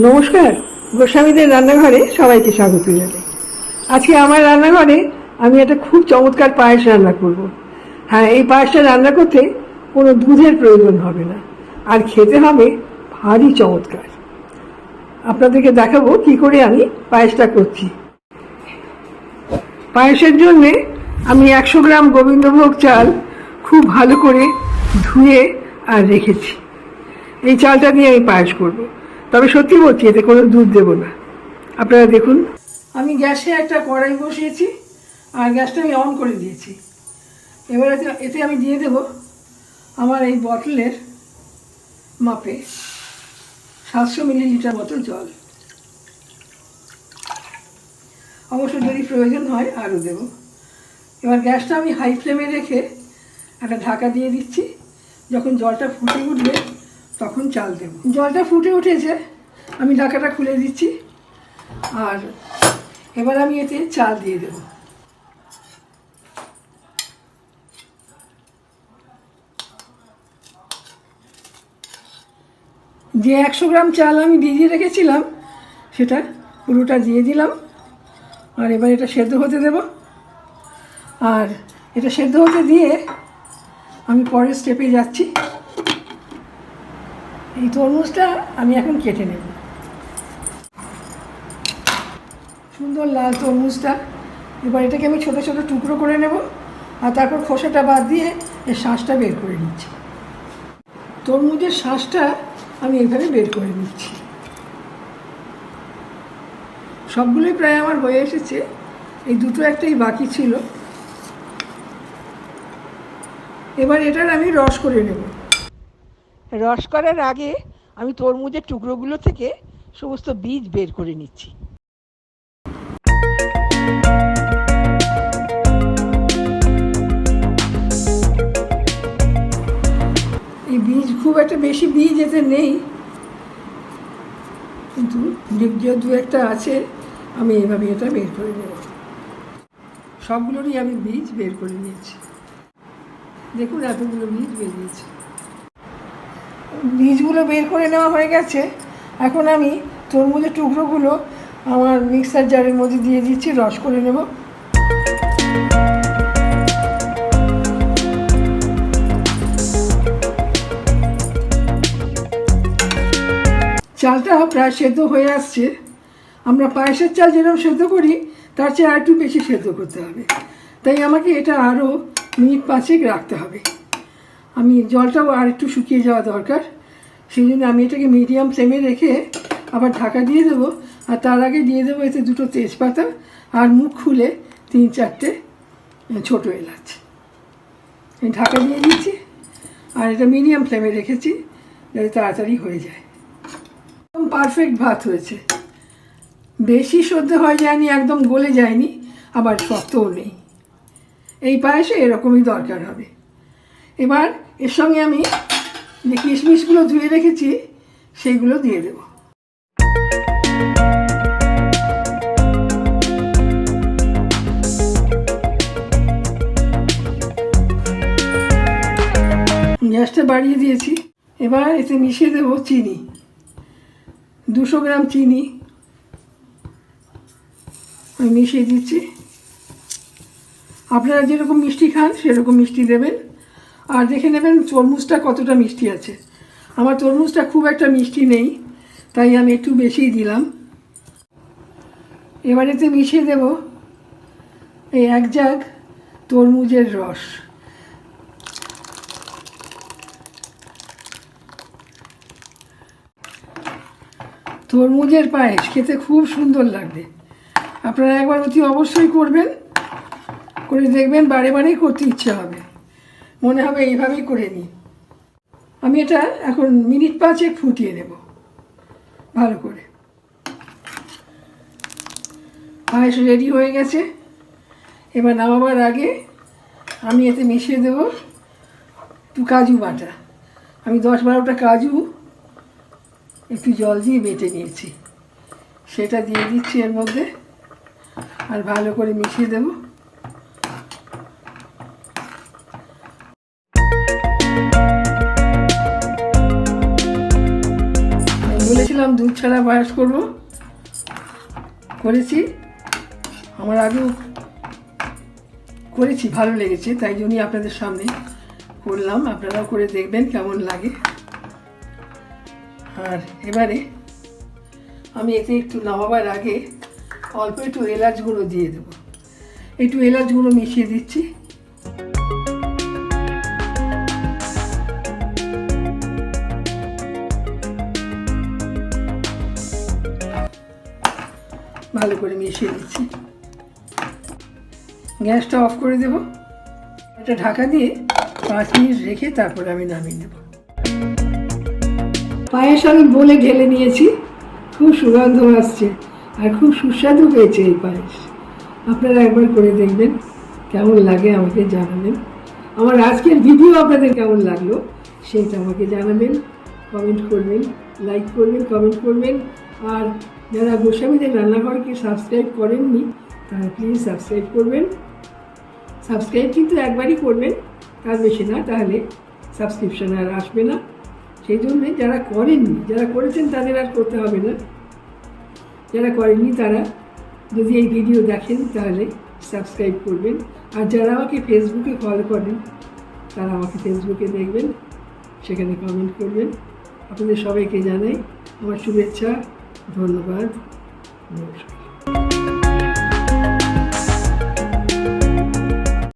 নমস্কার, গোস্বামীদের রান্নাঘরে সবাইকে স্বাগত জানাই। আজকে আমার রান্নাঘরে আমি একটা খুব চমৎকার পায়েস রান্না করব। হ্যাঁ এই পায়েসটা রান্না করতে কোনো দুধের প্রয়োজন হবে না, আর খেতে হবে ভারী চমৎকার। আপনাদেরকে দেখাবো কি করে আমি পায়েসটা করছি। পায়েসের জন্যে আমি একশো গ্রাম গোবিন্দভোগ চাল খুব ভালো করে ধুয়ে আর রেখেছি। এই চালটা দিয়ে আমি পায়েস করব। তবে সত্যি বলছি, এতে কোনো দুধ দেব না। আপনারা দেখুন। আমি গ্যাসে একটা কড়াই বসিয়েছি, আর গ্যাসটা আমি অন করে দিয়েছি। এবার এতে আমি দিয়ে দেব আমার এই বটলের মাপে সাতশো মিলিলিটার মতো জল। অবশ্য যদি প্রয়োজন হয় আরও দেব। এবার গ্যাসটা আমি হাই ফ্লেমে রেখে একটা ঢাকা দিয়ে দিচ্ছি। যখন জলটা ফুটে উঠবে তখন চাল দেব। জলটা ফুটে উঠেছে, আমি ঢাকাটা খুলে দিচ্ছি। আর এবার আমি এতে চাল দিয়ে দেব। যে একশো গ্রাম চাল আমি ভিজিয়ে রেখেছিলাম, সেটা পুরোটা দিয়ে দিলাম। আর এবার এটা সেদ্ধ হতে দেব। আর এটা সেদ্ধ হতে দিয়ে আমি পরের স্টেপে যাচ্ছি। এই তরমুজটা আমি এখন কেটে নেব। সুন্দর লাল তরমুজটা। এবার এটাকে আমি ছোট ছোট টুকরো করে নেব আর তারপর খোসাটা বাদ দিয়ে এর শ্বাসটা বের করে নিচ্ছি। তরমুজের শ্বাসটা আমি এইভাবে বের করে নিচ্ছি। সবগুলোই প্রায় আমার হয়ে এসেছে। এই দুটো একটাই বাকি ছিল। এবার এটার আমি রস করে নেব। রস করার আগে আমি তরমুজের টুকরোগুলো থেকে সমস্ত বীজ বের করে নিচ্ছি। এই বীজ খুব একটা বেশি বীজ এতে নেই, কিন্তু দু একটা আছে, আমি এভাবে এটা বের করে নেব। সবগুলোরই আমি বীজ বের করে নিয়েছি। দেখুন এতগুলো বীজ বেরিয়েছে। বীজগুলো বের করে নেওয়া হয়ে গেছে। এখন আমি তরমুজের টুকরোগুলো আমার মিক্সার জারের মধ্যে দিয়ে দিচ্ছি, রস করে নেব। চালটা প্রায় সেদ্ধ হয়ে আসছে। আমরা পায়েসের চাল যেরকম সেদ্ধ করি, তার চেয়ে আর একটু বেশি সেদ্ধ করতে হবে। তাই আমাকে এটা আরও মিনিট পাঁচেক রাখতে হবে। আমি জলটাও আর একটু শুকিয়ে যাওয়া দরকার। সেই জন্য আমি এটাকে মিডিয়াম ফ্লেমে রেখে আবার ঢাকা দিয়ে দেবো। আর তার আগে দিয়ে দেবো এতে দুটো তেজপাতা আর মুখ খুলে তিন চারটে ছোটো এলাচ। ঢাকা দিয়ে দিচ্ছি আর এটা মিডিয়াম ফ্লেমে রেখেছি যাতে তাড়াতাড়ি হয়ে যায়। একদম পারফেক্ট ভাত হয়েছে। বেশি সদ্য হয়ে যায়নি, একদম গলে যায়নি, আবার শক্তও নেই। এই পায়েসে এরকমই দরকার হবে। এবার এর সঙ্গে আমি যে কিশমিশগুলো ধুয়ে রেখেছি, সেইগুলো দিয়ে দেব। গ্যাসটা বাড়িয়ে দিয়েছি। এবার এতে মিশিয়ে দেব চিনি। দুশো গ্রাম চিনি মিশিয়ে দিচ্ছি। আপনারা যেরকম মিষ্টি খান, সেরকম মিষ্টি দেবেন। আর দেখে নেবেন তরমুজটা কতটা মিষ্টি আছে। আমার তরমুজটা খুব একটা মিষ্টি নেই, তাই আমি একটু বেশিই দিলাম। এবার এতে মিশিয়ে দেব এই এক জাগ তরমুজের রস। তরমুজের পায়েস খেতে খুব সুন্দর লাগবে। আপনারা একবার অতি অবশ্যই করবেন, করে দেখবেন বারে বারেই করতে ইচ্ছে হবে। মনে হবে এইভাবেই করে নিই। আমি এটা এখন মিনিট পাঁচেক ফুটিয়ে নেব। ভালো করে। পায়েস রেডি হয়ে গেছে। এবার নামাবার আগে আমি এতে মিশিয়ে দেব একটু কাজু বাটা। আমি দশ বারোটা কাজু একটু জল দিয়ে বেটে নিয়েছি। সেটা দিয়ে দিচ্ছি এর মধ্যে। আর ভালো করে মিশিয়ে দেবো। বলেছিলাম দুধ ছাড়া পায়েস করব করেছি। আমার আগেও করেছি, ভালো লেগেছে, তাই জন্যই আপনাদের সামনে করলাম। আপনারাও করে দেখবেন কেমন লাগে। আর এবারে আমি এতে একটু নামাবার আগে অল্প একটু এলাচ গুঁড়ো দিয়ে দেবো। একটু এলাচ গুঁড়ো মিশিয়ে দিচ্ছি। ভালো করে মিশিয়ে দিচ্ছি গ্যাসটা অফ করে দেব। এটা ঢাকা দিয়ে পাঁচ মিনিট রেখে তারপরে আমি নামিয়ে নেব। পায়েস আমি বলে ঢেলে নিয়েছি। খুব সুগন্ধ আসছে আর খুব সুস্বাদু হয়েছে এই পায়েস। আপনারা একবার করে দেখবেন, কেমন লাগে আমাকে জানাবেন। আমার আজকের ভিডিও আপনাদের কেমন লাগল সেটা আমাকে জানাবেন কমেন্ট করবেন লাইক করবেন কমেন্ট করবেন, আর যারা গোস্বামীদের রান্নাঘরকে সাবস্ক্রাইব করেননি, তারা প্লিজ সাবস্ক্রাইব করবেন। সাবস্ক্রাইব কিন্তু একবারই করবেন, তার বেশি না, তাহলে সাবস্ক্রিপশান আর আসবে না। সেই জন্যে যারা করেননি, যারা করেছেন তাদের আর করতে হবে না। যারা করেননি তারা যদি এই ভিডিও দেখেন, তাহলে সাবস্ক্রাইব করবেন। আর যারা আমাকে ফেসবুকে ফলো করেন, তারা আমাকে ফেসবুকে দেখবেন, সেখানে কমেন্ট করবেন। আপনাদের সবাইকে জানাই আমার শুভেচ্ছা। ধন্যবাদ। নমস্কার